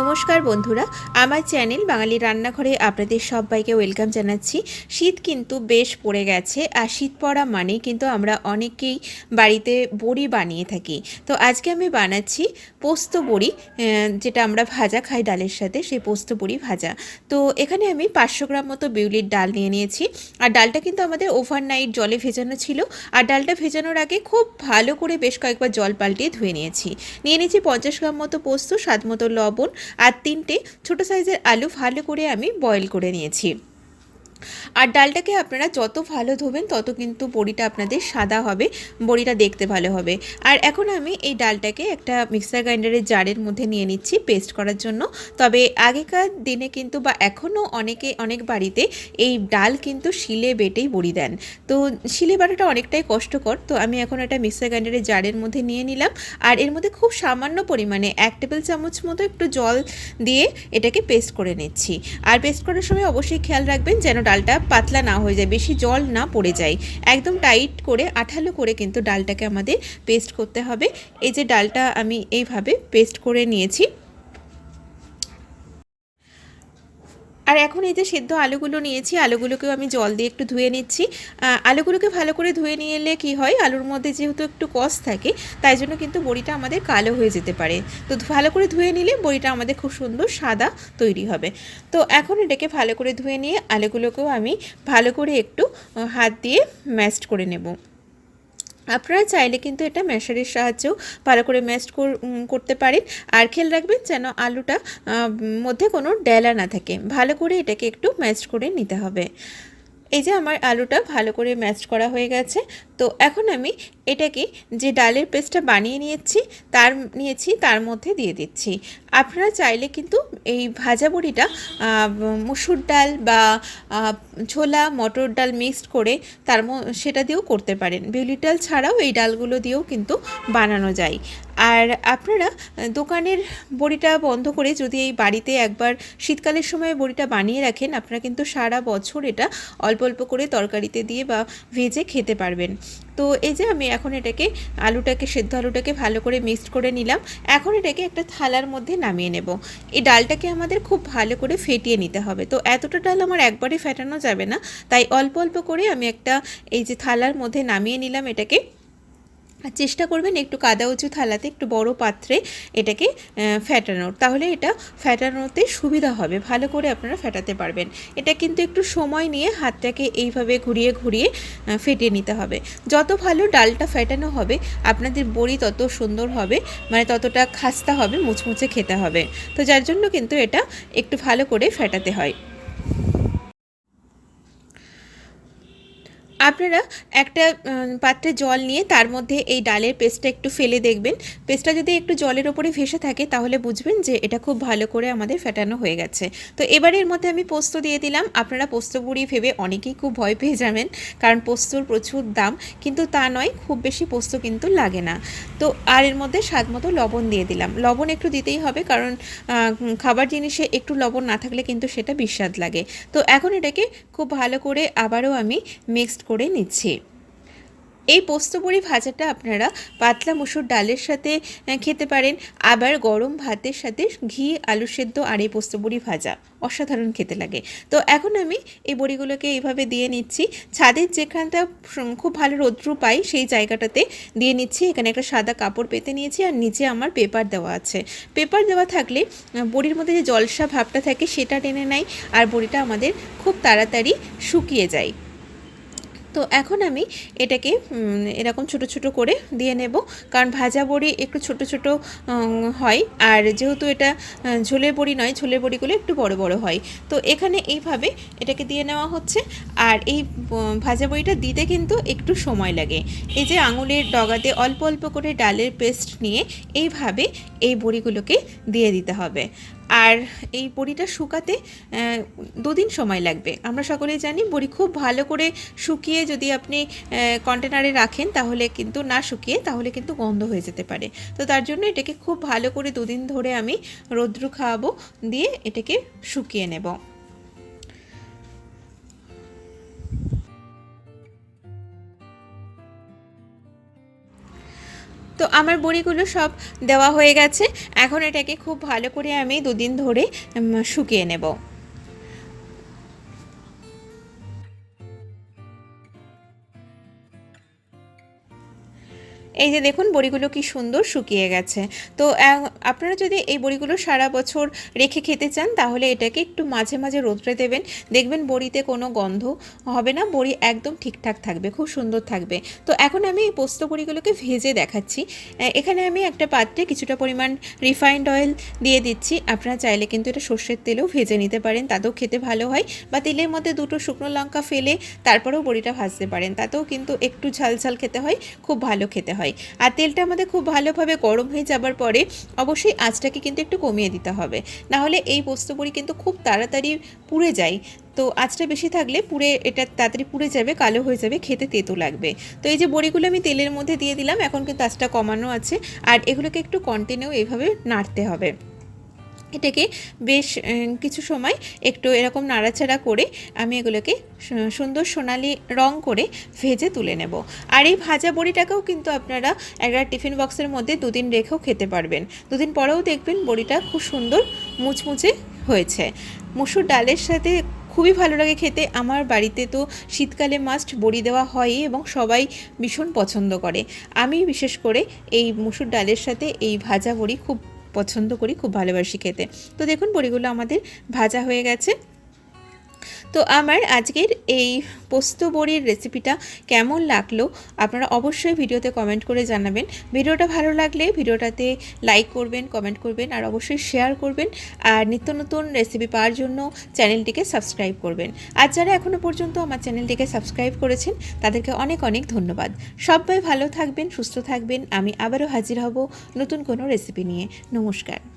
নমস্কার বন্ধুরা, আমার চ্যানেল বাঙালি রান্নাঘরে আপনাদের সবাইকে ওয়েলকাম জানাচ্ছি। শীত কিন্তু বেশ পড়ে গেছে, আর শীত পড়া মানেই কিন্তু আমরা অনেকেই বাড়িতে বড়ি বানিয়ে থাকি। তো আজকে আমি বানাচ্ছি পোস্ত বড়ি যেটা আমরা ভাজা খাই ডালের সাথে, সেই পোস্ত বড়ি ভাজা। তো এখানে আমি পাঁচশো গ্রাম মতো বিউলির ডাল নিয়ে নিয়েছি, আর ডালটা কিন্তু আমাদের ওভারনাইট জলে ভেজানো ছিল, আর ডালটা ভেজানোর আগে খুব ভালো করে বেশ কয়েকবার জল পাল্টিয়ে ধুয়ে নিয়েছি। নিয়ে নিয়েছি পঞ্চাশ গ্রাম মতো পোস্ত, স্বাদ মতো লবণ আর তিনটে ছোট সাইজের আলু ভালো করে আমি বয়েল করে নিয়েছি। আর ডালটাকে আপনারা যত ভালো ধোবেন, তত কিন্তু বড়িটা আপনাদের সাদা হবে, বড়িটা দেখতে ভালো হবে। আর এখন আমি এই ডালটাকে একটা মিক্সার গ্রাইন্ডারের জারের মধ্যে নিয়ে নিচ্ছি পেস্ট করার জন্য। তবে আগেকার দিনে কিন্তু বা এখনও অনেকে, অনেক বাড়িতে এই ডাল কিন্তু শিলে বেটেই বড়ি দেন। তো শিলে বাটাটা অনেকটাই কষ্টকর, তো আমি এখন একটা মিক্সার গ্রাইন্ডারের জারের মধ্যে নিয়ে নিলাম। আর এর মধ্যে খুব সামান্য পরিমাণে এক টেবিল চামচ মতো একটু জল দিয়ে এটাকে পেস্ট করে নিচ্ছি। আর পেস্ট করার সময় অবশ্যই খেয়াল রাখবেন যেন ডালটা পাতলা না হয়ে যায়, বেশি জল না পড়ে যায়। একদম টাইট করে, আঠালো করে কিন্তু ডালটাকে আমাদের পেস্ট করতে হবে। এই যে ডালটা আমি এইভাবে পেস্ট করে নিয়েছি। আর এখন এই যে সেদ্ধ আলুগুলো নিয়েছি, আলুগুলোকেও আমি জল দিয়ে একটু ধুয়ে নিচ্ছি। আলুগুলোকে ভালো করে ধুয়ে নিয়ে এলে কী হয়, আলুর মধ্যে যেহেতু একটু কষ থাকে, তাই জন্য কিন্তু বড়িটা আমাদের কালো হয়ে যেতে পারে। তো ভালো করে ধুয়ে নিলে বড়িটা আমাদের খুব সুন্দর সাদা তৈরি হবে। তো এখন এটাকে ভালো করে ধুয়ে নিয়ে আলুগুলোকেও আমি ভালো করে একটু হাত দিয়ে ম্যাশড করে নেব। আপনারা চাইলে কিন্তু এটা ম্যাশারের সাহায্যেও ভালো করে ম্যাশ করতে পারেন। আর খেয়াল রাখবেন যেন আলুটা মধ্যে কোনো ডেলা না থাকে। ভালো করে এটাকে একটু ম্যাশ করে নিতে হবে। এই যে আমার আলুটা ভালো করে ম্যাশ করা হয়ে গেছে। তো এখন আমি এটাকে যে ডালের পেস্টটা বানিয়ে নিয়েছি, তার নিয়েছি, তার মধ্যে দিয়ে দিচ্ছি। আপনারা চাইলে কিন্তু এই ভাজা বড়িটা মুসুর ডাল বা ছোলা, মটর ডাল মিক্সড করে তার সেটা দিয়েও করতে পারেন। বিউলি ডাল ছাড়াও এই ডালগুলো দিয়েও কিন্তু বানানো যায়। আর আপনারা দোকানের বড়িটা বন্ধ করে যদি এই বাড়িতে একবার শীতকালের সময় বড়িটা বানিয়ে রাখেন, আপনারা কিন্তু সারা বছর এটা অল্প অল্প করে তরকারিতে দিয়ে বা ভেজে খেতে পারবেন। তো এই যে আমি এখন এটাকে আলুটাকে, সেদ্ধ আলুটাকে ভালো করে মিক্সড করে নিলাম। এখন এটাকে একটা থালার মধ্যে নামিয়ে নেব। এই ডালটাকে আমাদের খুব ভালো করে ফেটিয়ে নিতে হবে। তো এতটা ডাল আমার একবারে ফেটানো যাবে না। তাই অল্প অল্প করে আমি একটা এই যে থালার মধ্যে নামিয়ে নিলাম এটাকে। আর চেষ্টা করবেন একটু কাদা উঁচু থালাতে একটু বড় পাত্রে এটাকে আহ, ফেটানোর। তাহলে এটা ফেটানোতে সুবিধা হবে ভালো করে আপনারা ফেটাতে পারবেন। এটা কিন্তু একটু সময় নিয়ে হাতটাকে এইভাবে ঘুরিয়ে ঘুরিয়ে ফেটিয়ে নিতে হবে। যত ভালো ডালটা ফেটানো হবে আপনাদের বড়ি তত সুন্দর হবে মানে ততটা খাস্তা হবে মুচমুচে খেতে হবে। তো যার জন্য কিন্তু এটা একটু ভালো করে ফেটাতে হয়। আপনারা একটা পাত্রে জল নিয়ে তার মধ্যে এই ডালের পেস্টটা একটু ফেলে দেখবেন। পেস্টটা যদি একটু জলের ওপরে ভেসে থাকে তাহলে বুঝবেন যে এটা খুব ভালো করে আমাদের ফেটানো হয়ে গেছে। তো এবারে এর মধ্যে আমি পোস্ত দিয়ে দিলাম। আপনারা পোস্ত বুড়ি ভেবে অনেকেই খুব ভয় পেয়ে যাবেন, কারণ পোস্তর প্রচুর দাম, কিন্তু তা নয়, খুব বেশি পোস্ত কিন্তু লাগে না। তো আর এর মধ্যে স্বাদ মতো লবণ দিয়ে দিলাম। লবণ একটু দিতেই হবে, কারণ খাবার জিনিসে একটু লবণ না থাকলে কিন্তু সেটা বিস্বাদ লাগে। তো এখন এটাকে খুব ভালো করে আবারও আমি মিক্সড করে নিচ্ছি। এই পোস্ত বড়ি ভাজাটা আপনারা পাতলা মুসুর ডালের সাথে খেতে পারেন। আবার গরম ভাতের সাথে ঘি, আলু সেদ্ধ আর এই পোস্ত বড়ি ভাজা। অসাধারণ খেতে লাগে। তো এখন আমি এই বড়িগুলোকে এইভাবে দিয়ে নিচ্ছি। ছাদের যেখানটা খুব ভালো রৌদ্র পাই সেই জায়গাটাতে দিয়ে নিচ্ছি। এখানে একটা সাদা কাপড় পেতে নিয়েছি আর নিচে আমার পেপার দেওয়া আছে। পেপার দেওয়া থাকলে বড়ির মধ্যে যে জলসা ভাবটা থাকে সেটা টেনে নেয় আর বড়িটা আমাদের খুব তাড়াতাড়ি শুকিয়ে যায়। তো এখন আমি এটাকে এরকম ছোট ছোট করে দিয়ে নেব। কারণ ভাজা বড়ি একটু ছোট ছোট হয়। আর যেহেতু এটা ঝোলের বড়ি নয়, ঝোলের বড়িগুলো একটু বড় বড় হয়। তো এখানে এইভাবে এটাকে দিয়ে নেওয়া হচ্ছে। আর এই ভাজা বড়িটা দিতে কিন্তু একটু সময় লাগে। এই যে আঙুলের ডগাতে অল্প অল্প করে ডালের পেস্ট নিয়ে এইভাবে এই বড়িগুলোকে দিয়ে দিতে হবে। আর এই বড়িটা শুকাতে দুদিন সময় লাগবে। আমরা সকলেই জানি বড়ি খুব ভালো করে শুকিয়ে যদি আপনি কন্টেনারে রাখেন তাহলে কিন্তু না শুকিয়ে তাহলে কিন্তু গন্ধ হয়ে যেতে পারে। তো তার জন্য এটাকে খুব ভালো করে দুদিন ধরে আমি রৌদ্র খাওয়াবো, দিয়ে এটাকে শুকিয়ে নেব। তো আমার বড়িগুলো সব দেওয়া হয়ে গেছে। এখন এটাকে খুব ভালো করে আমি দুদিন ধরে শুকিয়ে নেব। এই যে দেখুন বড়িগুলো কি সুন্দর শুকিয়ে গেছে। তো আপনারা যদি এই বড়িগুলো সারা বছর রেখে খেতে চান, তাহলে এটাকে একটু মাঝে মাঝে রোদ্রে দেবেন। দেখবেন বড়িতে কোনো গন্ধ হবে না, বড়ি একদম ঠিকঠাক থাকবে, খুব সুন্দর থাকবে। তো, এখন আমি এই পোস্ত বড়িগুলোকে ভেজে দেখাচ্ছি। এখানে আমি একটা পাত্রে কিছুটা পরিমাণ রিফাইন্ড অয়েল দিয়ে দিচ্ছি। আপনারা চাইলে কিন্তু এটা সর্ষের তেলেও ভেজে নিতে পারেন, তাতেও খেতে ভালো হয়। বা তেলের মধ্যে দুটো শুকনো লঙ্কা ফেলে তারপরেও বড়িটা ভাজতে পারেন, তাতেও কিন্তু একটু ঝাল ঝাল খেতে হয়, খুব ভালো খেতে হয়। আর তেলটা আমাদের খুব ভালোভাবে গরম হয়ে যাবার পরে অবশ্যই আঁচটাকে কিন্তু একটু কমিয়ে দিতে হবে। নাহলে এই পোস্ত বড়ি কিন্তু খুব তাড়াতাড়ি পুড়ে যায়। তো আঁচটা বেশি থাকলে পুড়ে এটা তাড়াতাড়ি পুড়ে যাবে, কালো হয়ে যাবে, খেতে তেতো লাগবে। তো এই যে বড়িগুলো আমি তেলের মধ্যে দিয়ে দিলাম, এখন কিন্তু আঁচটা কমানো আছে। আর এগুলোকে একটু কন্টিনিউ এইভাবে নাড়তে হবে। এটাকে বেশ কিছু সময় একটু এরকম নাড়াচাড়া করে আমি এগুলোকে সুন্দর সোনালি রং করে ভেজে তুলে নেব। আর এই ভাজা বড়িটাকেও কিন্তু আপনারা একটা টিফিন বক্সের মধ্যে দুদিন রেখেও খেতে পারবেন। দুদিন পরেও দেখবেন বড়িটা খুব সুন্দর মুচমুচে হয়েছে। মুসুর ডালের সাথে খুবই ভালো লাগে খেতে। আমার বাড়িতে তো শীতকালে মাস্ট বড়ি দেওয়া হয়ই এবং সবাই ভীষণ পছন্দ করে। আমি বিশেষ করে এই মুসুর ডালের সাথে এই ভাজা বড়ি খুব পছন্দ করি খুব ভালোবাসি খেতে। তো দেখুন বড়িগুলো আমাদের ভাজা হয়ে গেছে। তো আমার আজকের এই পোস্ত বড়ির রেসিপিটা কেমন লাগল আপনারা অবশ্যই ভিডিওতে কমেন্ট করে জানাবেন। ভিডিওটা ভালো লাগলে ভিডিওটাতে লাইক করবেন কমেন্ট করবেন আর অবশ্যই শেয়ার করবেন আর নিত্য নতুন রেসিপি পাওয়ার জন্য চ্যানেলটিকে সাবস্ক্রাইব করবেন। আর যারা এখনও পর্যন্ত আমার চ্যানেলটিকে সাবস্ক্রাইব করেছেন, তাদেরকে অনেক অনেক ধন্যবাদ। সবাই ভালো থাকবেন, সুস্থ থাকবেন। আমি আবারও হাজির হব নতুন কোনো রেসিপি নিয়ে। নমস্কার।